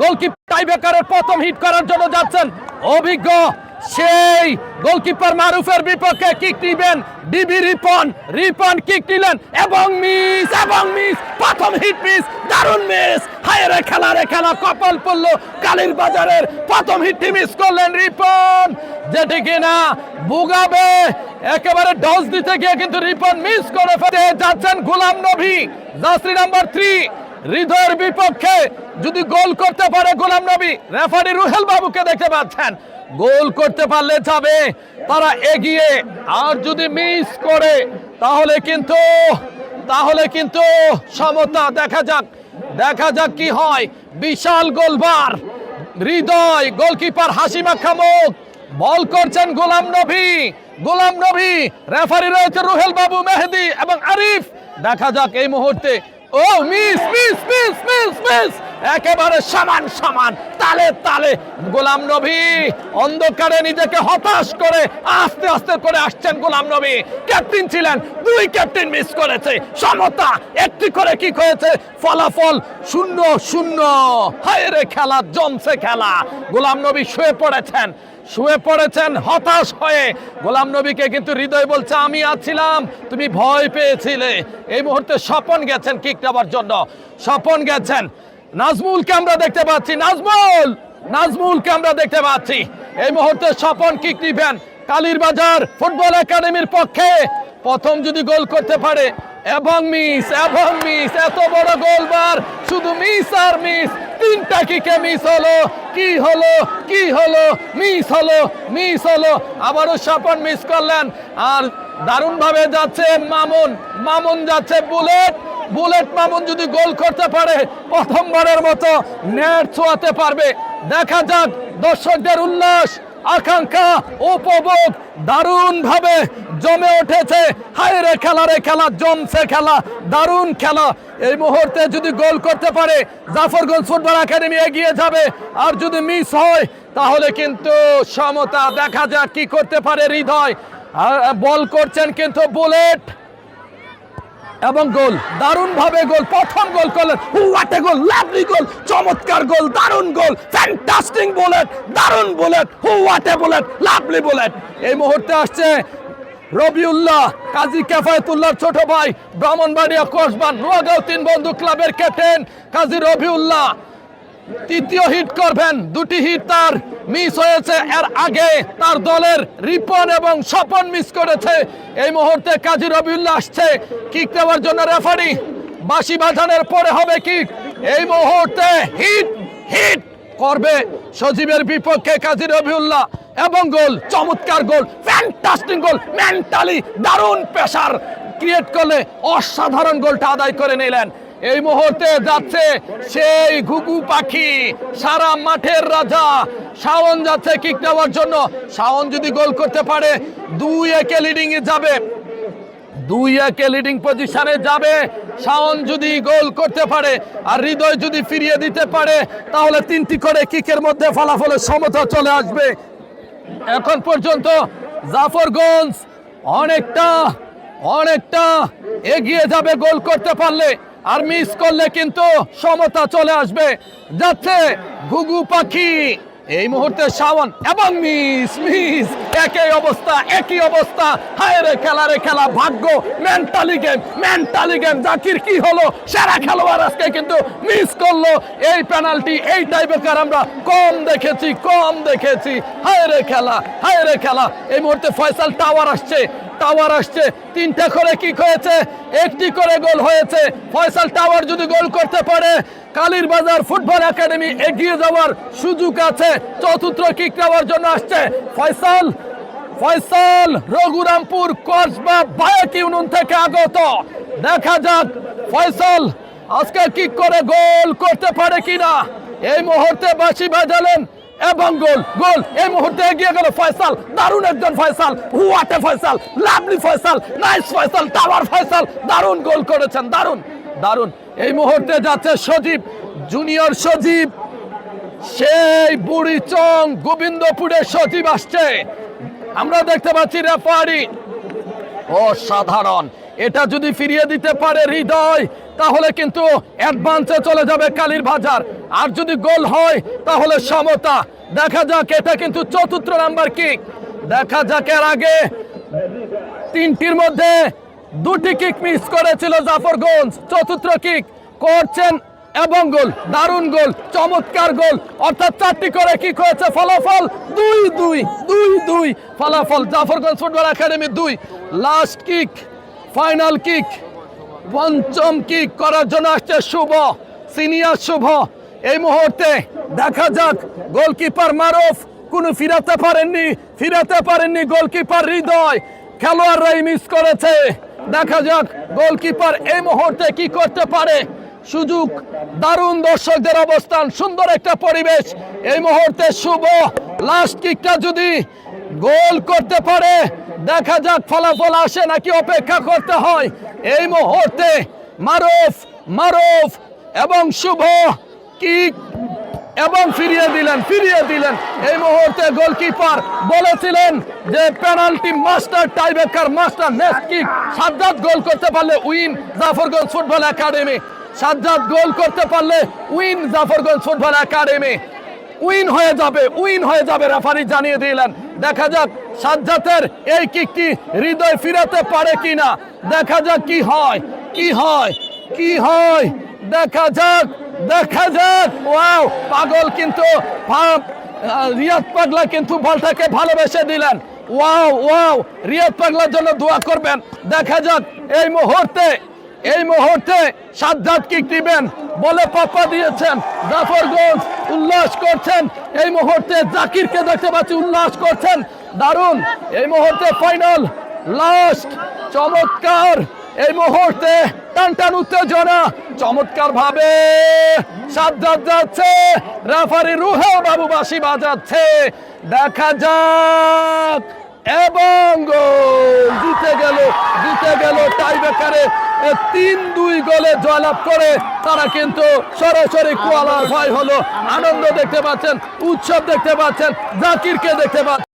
Goalkeeper টাইব্রেকারের প্রথম hit করার জন্য যাচ্ছেন। অভিজ্ঞ সেই গোলকিপার মারুফের বিপক্ষে কিক নিবেন। ডিবি রিপন রিপন কিক নিলেন এবং মিস এবং মিস প্রথম হিট মিস দারুণ মিস হায় রে খেলা রে খেলা, কপাল পড়ল কালীর বাজারের প্রথম হিটটি মিস করলেন রিপন। যেটি কিনা বুগাবে একেবারে ডস দিতে গিয়ে কিন্তু রিপন মিস করে ফেলে। যাচ্ছেন Ghulam Nabi, jersey number three হৃদয়ের বিপক্ষে যদি গোল করতে পারে গোলাম নবী, রেফারি রুহেল বাবুকে দেখতে পাচ্ছেন। গোল করতে পারলে যাবে, তারা এগিয়ে। আর যদি মিস করে, তাহলে কিন্তু তাহলে কিন্তু সমতা দেখা যাক দেখা যাক কি হয়। বিশাল গোলবার, হৃদয় গোলকিপার হাসিমা খামুক বল করছেন গোলাম নবী গোলাম নবী, রেফারি রয়েছে রুহেল বাবু, মেহেদি এবং আরিফ। দেখা যাক এই মুহূর্তে ও miss miss miss miss miss একেবারে সমান সমান, তালে তালে। গোলাম নবী অন্ধকারে নিজেকে হতাশ করে আস্তে আস্তে করে আসছেন গোলাম নবী। ক্যাপ্টেন ছিলেন, দুই ক্যাপ্টেন মিস করেছে। সমতা, একটি করে কি হয়েছে? ফলাফল শূন্য শূন্য। হায় রে খেলা, জমছে খেলা। গোলাম নবী শুয়ে পড়েছেন শুয়ে পড়েছেন হতাশ হয়ে। গোলাম নবীকে কিন্তু হৃদয় বলছে, আমি আছিলাম, তুমি ভয় পেয়েছিলে। এই মুহূর্তে স্বপন গেছেন কিক নেওয়ার জন্য। স্বপন গেছেন নাজমুলকে আমরা দেখতে পাচ্ছি। নাজমুল! নাজমুলকে আমরা দেখতে পাচ্ছি। এই মুহূর্তে স্বপন কিক নিবেন। কালীর বাজার ফুটবল একাডেমির পক্ষে। প্রথম যদি গোল করতে পারে, এবং মিস এবং মিস, এত বড় গোলবার। শুধু মিস আর মিস, তিনটা কিকে মিস হলো। কি হলো? কি হলো? মিস হলো? মিস হলো? আবারও স্বপন মিস করলেন। আর দারুণভাবে যাচ্ছে মামুন। মামুন যাচ্ছে বুলেট। বুলেট মামুন যদি গোল করতে পারে, প্রথমবারের মতো নেট ছোঁয়াতে পারবে। দেখা যাক দর্শকদের উল্লাস, আকাঙ্ক্ষা, উপভোগ দারুণ ভাবে জমে উঠেছে। হায় রে খেলা রে খেলা, জমছে খেলা, দারুণ খেলা। এই মুহূর্তে যদি গোল করতে পারে, জাফরগঞ্জ ফুটবল একাডেমি এগিয়ে যাবে। আর যদি মিস হয়, তাহলে কিন্তু সমতা দেখা যাক কি করতে পারে হৃদয়। বল করছেন কিন্তু বুলেট। এবং গোল দারুণ ভাবে গোল, প্রথম গোল করলেন। হুয়াটে গোল লাভলি গোল চমৎকার গোল, দারুণ গোল ফ্যান্টাস্টিং বুলেট দারুণ bullet what a bullet lovely bullet এই মুহূর্তে আসছে রবিউল্লাহ, কাজী কেফায়তুল্লাহর ছোট ভাই, ব্রাহ্মণবাড়িয়া কসবান নোয়াগাঁও তিন বন্ধু ক্লাবের ক্যাপ্টেন কাজী রবিউল্লাহ। তৃতীয় হিট করবেন। দুটি হিট তার মিস হয়েছে। এর আগে তার দলের রিপন এবং স্বপন মিস করেছে। এই মুহূর্তে কাজী রবিউল্লাহ আসছে। কিক দেওয়ার জন্য রেফারি বাসি বাজানোর পরে হবে কিক এই মুহূর্তে হিট হিট করবে সজীবের বিপক্ষে কাজী রবিউল্লাহ। এবং গোল, চমৎকার গোল ফ্যান্টাস্টিক গোল মেন্টালি দারুণ প্রেসার ক্রিয়েট করলে অসাধারণ গোলটা আদায় করে নিলেন। এই মুহূর্তে যাচ্ছে সেই ঘুঘু পাখি, সারা মাঠের রাজা। শাওন যাচ্ছে কিক নেওয়ার জন্য। শাওন যদি গোল করতে পারে, দুই একে লিডিং এ যাবে। দুই একে লিডিং পজিশনে যাবে। শাওন যদি গোল করতে পারে আর হৃদয় যদি ফিরিয়ে দিতে পারে, তাহলে তিনটি করে কিকের মধ্যে ফলাফলের সমতা চলে আসবে। এখন পর্যন্ত জাফরগঞ্জ অনেকটা অনেকটা এগিয়ে যাবে গোল করতে পারলে। আর মিস করলে কিন্তু সমতা চলে আসবে। যাচ্ছে ঘুঘু পাখি। এই মুহূর্তে শাওন এবং মিস মিস একই অবস্থা একই অবস্থা। হায় রে খেলা রে খেলা, ভাগ্য mentally game mentally game Zakir, কি হলো? সেরা খেলোয়াড় আজকে কিন্তু মিস করল। এই পেনাল্টি এই টাইপের আমরা কম দেখেছি কম দেখেছি। হায় রে খেলা, হায় রে খেলা। এই মুহূর্তে ফয়সাল টাওয়ার আসছে। টাওয়ার আসছে। তিনটা করে কি হয়েছে, একটি করে গোল হয়েছে। ফয়সাল টাওয়ার যদি গোল করতে পারে কালীর বাজার ফুটবল একাডেমি এগিয়ে যাওয়ার সুযোগ আছে। চতুর্থ কিক নেওয়ার জন্য আসছে। ফয়সাল ফয়সাল, রঘুরামপুর, কসবা, বায়াক ইউনিয়ন থেকে আগত। দেখা যাক, ফয়সাল আজকে কিক করে গোল করতে পারে কিনা। এই মুহূর্তে বাঁশি বাজালেন এবং গোল গোল। এই মুহূর্তে এগিয়ে গেল ফয়সাল, দারুণ একজন Faisal, what a Faisal, lovely Faisal, nice Faisal, tower Faisal, দারুণ গোল করেছেন, দারুণ দারুণ। এই মুহূর্তে যাচ্ছে সজীব, জুনিয়র সজীব, সেই বুড়ি চং গোবিন্দপুরের সজীব আসছে। আমরা দেখতে পাচ্ছি রেফারি অসাধারণ। এটা যদি ফিরিয়ে দিতে পারে হৃদয়, তাহলে কিন্তু অ্যাডভান্সে চলে যাবে কালীর বাজার। আর যদি গোল হয়, তাহলে সমতা। দেখা যাক, এটা কিন্তু চতুর্থ নাম্বার কিক দেখা যাক এর আগে তিনটির মধ্যে দুটি কিক মিস করেছিল জাফরগঞ্জ। চতুর্থ কিক করছেন এবং গোল, দারুণ গোল, চমৎকার গোল। অর্থাৎ চারটি করে কিক হয়েছে, ফলাফল দুই দুই দুই দুই। ফলাফল জাফরগঞ্জ ফুটবল একাডেমি দুই। লাস্ট কিক ফাইনাল কিক পঞ্চম কিক করার জন্য আসছে শুভ সিনিয়র শুভ। এই মুহূর্তে দেখা যাক গোলকিপার মারুফ কোনো ফিরাতে পারেননি ফিরাতে পারেননি গোলকিপার হৃদয়। খেলোয়াড়রাই মিস করেছে। দেখা যাক গোলকিপার এই মুহূর্তে কি করতে পারে। সুযোগ, দারুণ দর্শকদের অবস্থান, সুন্দর একটা পরিবেশ। এই মুহূর্তে শুভ লাস্ট কিকটা যদি গোল করতে পারে দেখা যাক ফলাফল আসে নাকি অপেক্ষা করতে হয়। এই মুহূর্তে মারুফ মারুফ এবং শুভ কিক এবং ফিরিয়ে দিলেন ফিরিয়ে দিলেন। এই মুহূর্তে গোলকিপার বলেছিলেন যে penalty master tiebreaker, master next kick Sajjad goal করতে পারলে win Zafarganj football academy. Sajjad goal করতে পারলে win Zafarganj football academy. Win হয়ে যাবে, উইন হয়ে যাবে, রেফারি জানিয়ে দিলেন। দেখা যাক সাজ্জাতের এই কিকটি হৃদয় ফিরাতে পারে কিনা। দেখা যাক কি হয় কি হয় কি হয়। দেখা যাক দেখা যাক। ওয়াও, পাগল কিন্তু রিয়াদ পাগলা কিন্তু বলটাকে ভালোবেসে দিলেন। ওয়াও ওয়াও, রিয়াদ পাগলার জন্য দোয়া করবেন। দেখা যাক এই মুহূর্তে এই মুহূর্তে সাজ্জাদ কিক দিবেন, বলে পাপা দিয়েছেন। জাফরগঞ্জ উল্লাস করছেন। এই মুহূর্তে জাকিরকে দেখতে পাচ্ছি, উল্লাস করছেন। দারুণ। এই মুহূর্তে ফাইনাল লাস্ট চমৎকার। এই মুহূর্তে টান টান উত্তেজনা। চমৎকার ভাবে সাজ্জাদ যাচ্ছে রাফারি রুহেও বাবু বাসি বাজাচ্ছে। দেখা যাক, এবং গোল জিতে গেল জিতে গেল টাই তিন দুই গোলে জয়লাভ করে, তারা কিন্তু সরাসরি কোয়ালাফাই হলো। আনন্দ দেখতে পাচ্ছেন, উৎসব দেখতে পাচ্ছেন, জাকিরকে দেখতে পাচ্ছেন।